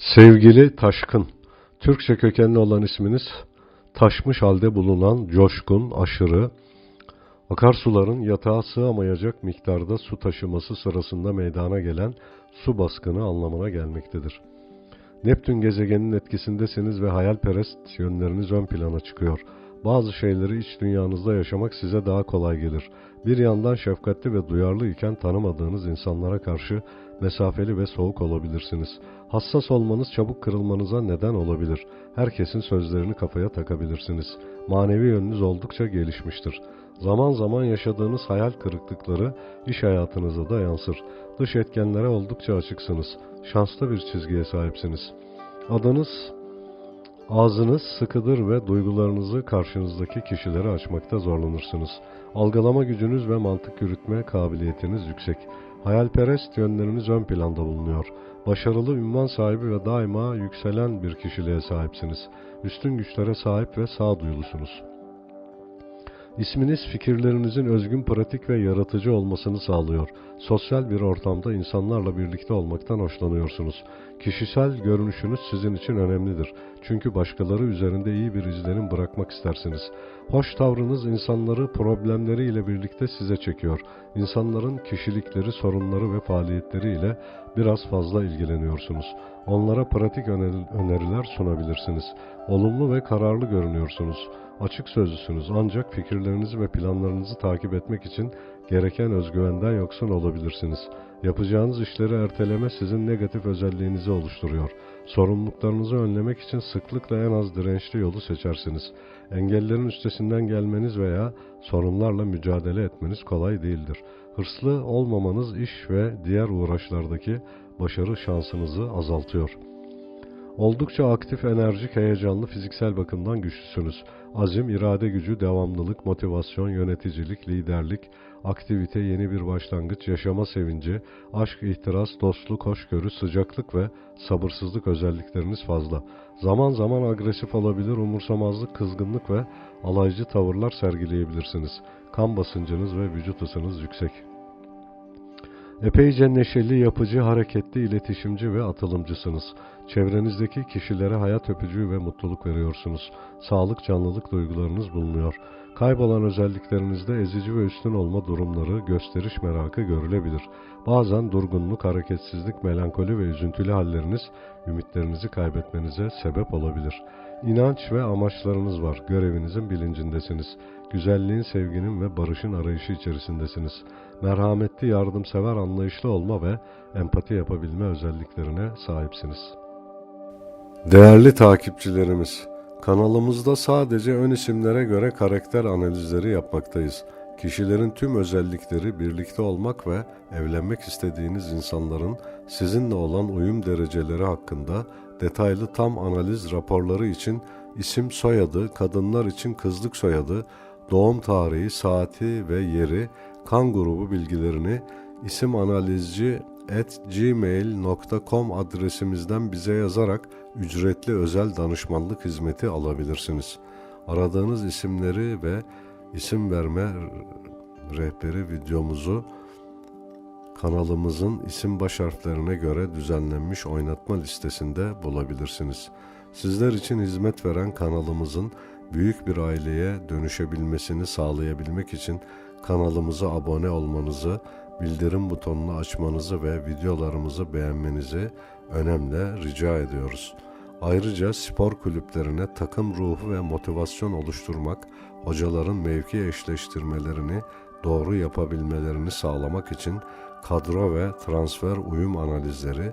Sevgili Taşkın, Türkçe kökenli olan isminiz taşmış halde bulunan coşkun, aşırı, akarsuların yatağa sığamayacak miktarda su taşıması sırasında meydana gelen su baskını anlamına gelmektedir. Neptün gezegeninin etkisindesiniz ve hayalperest yönleriniz ön plana çıkıyor. Bazı şeyleri iç dünyanızda yaşamak size daha kolay gelir. Bir yandan şefkatli ve duyarlı iken tanımadığınız insanlara karşı mesafeli ve soğuk olabilirsiniz. Hassas olmanız çabuk kırılmanıza neden olabilir. Herkesin sözlerini kafaya takabilirsiniz. Manevi yönünüz oldukça gelişmiştir. Zaman zaman yaşadığınız hayal kırıklıkları iş hayatınıza da yansır. Dış etkenlere oldukça açıksınız. Şanslı bir çizgiye sahipsiniz. Adınız Ağzınız sıkıdır ve duygularınızı karşınızdaki kişilere açmakta zorlanırsınız. Algılama gücünüz ve mantık yürütme kabiliyetiniz yüksek. Hayalperest yönleriniz ön planda bulunuyor. Başarılı ünvan sahibi ve daima yükselen bir kişiliğe sahipsiniz. Üstün güçlere sahip ve sağduyulusunuz. İsminiz fikirlerinizin özgün, pratik ve yaratıcı olmasını sağlıyor. Sosyal bir ortamda insanlarla birlikte olmaktan hoşlanıyorsunuz. Kişisel görünüşünüz sizin için önemlidir. Çünkü başkaları üzerinde iyi bir izlenim bırakmak istersiniz. Hoş tavrınız insanları problemleriyle birlikte size çekiyor. İnsanların kişilikleri, sorunları ve faaliyetleriyle biraz fazla ilgileniyorsunuz. Onlara pratik öner- öneriler sunabilirsiniz. Olumlu ve kararlı görünüyorsunuz. Açık sözlüsünüz ancak fikirlerinizi ve planlarınızı takip etmek için gereken özgüvenden yoksun olabilirsiniz. Yapacağınız işleri erteleme sizin negatif özelliğinizi oluşturuyor. Sorumluluklarınızı önlemek için sıklıkla en az dirençli yolu seçersiniz. Engellerin üstesinden gelmeniz veya sorunlarla mücadele etmeniz kolay değildir. Hırslı olmamanız iş ve diğer uğraşlardaki başarı şansınızı azaltıyor. Oldukça aktif, enerjik, heyecanlı, fiziksel bakımdan güçlüsünüz. Azim, irade gücü, devamlılık, motivasyon, yöneticilik, liderlik, aktivite, yeni bir başlangıç, yaşama sevinci, aşk, ihtiras, dostluk, hoşgörü, sıcaklık ve sabırsızlık özellikleriniz fazla. Zaman zaman agresif olabilir, umursamazlık, kızgınlık ve alaycı tavırlar sergileyebilirsiniz. Kan basıncınız ve vücut ısınız yüksek. Epeyce neşeli, yapıcı, hareketli, iletişimci ve atılımcısınız. Çevrenizdeki kişilere hayat öpücüğü ve mutluluk veriyorsunuz. Sağlık, canlılık duygularınız bulunuyor. Kaybolan özelliklerinizde ezici ve üstün olma durumları, gösteriş merakı görülebilir. Bazen durgunluk, hareketsizlik, melankoli ve üzüntülü halleriniz ümitlerinizi kaybetmenize sebep olabilir. İnanç ve amaçlarınız var. Görevinizin bilincindesiniz. Güzelliğin, sevginin ve barışın arayışı içerisindesiniz. Merhametli, yardımsever, anlayışlı olma ve empati yapabilme özelliklerine sahipsiniz. Değerli takipçilerimiz, kanalımızda sadece ön isimlere göre karakter analizleri yapmaktayız. Kişilerin tüm özellikleri birlikte olmak ve evlenmek istediğiniz insanların sizinle olan uyum dereceleri hakkında detaylı tam analiz raporları için isim soyadı, kadınlar için kızlık soyadı, doğum tarihi, saati ve yeri, kan grubu bilgilerini isim analizci gmail.com adresimizden bize yazarak ücretli özel danışmanlık hizmeti alabilirsiniz. Aradığınız isimleri ve isim verme rehberi videomuzu kanalımızın isim baş harflerine göre düzenlenmiş oynatma listesinde bulabilirsiniz. Sizler için hizmet veren kanalımızın büyük bir aileye dönüşebilmesini sağlayabilmek için kanalımıza abone olmanızı, bildirim butonunu açmanızı ve videolarımızı beğenmenizi önemli rica ediyoruz. Ayrıca spor kulüplerine takım ruhu ve motivasyon oluşturmak, hocaların mevki eşleştirmelerini doğru yapabilmelerini sağlamak için kadro ve transfer uyum analizleri,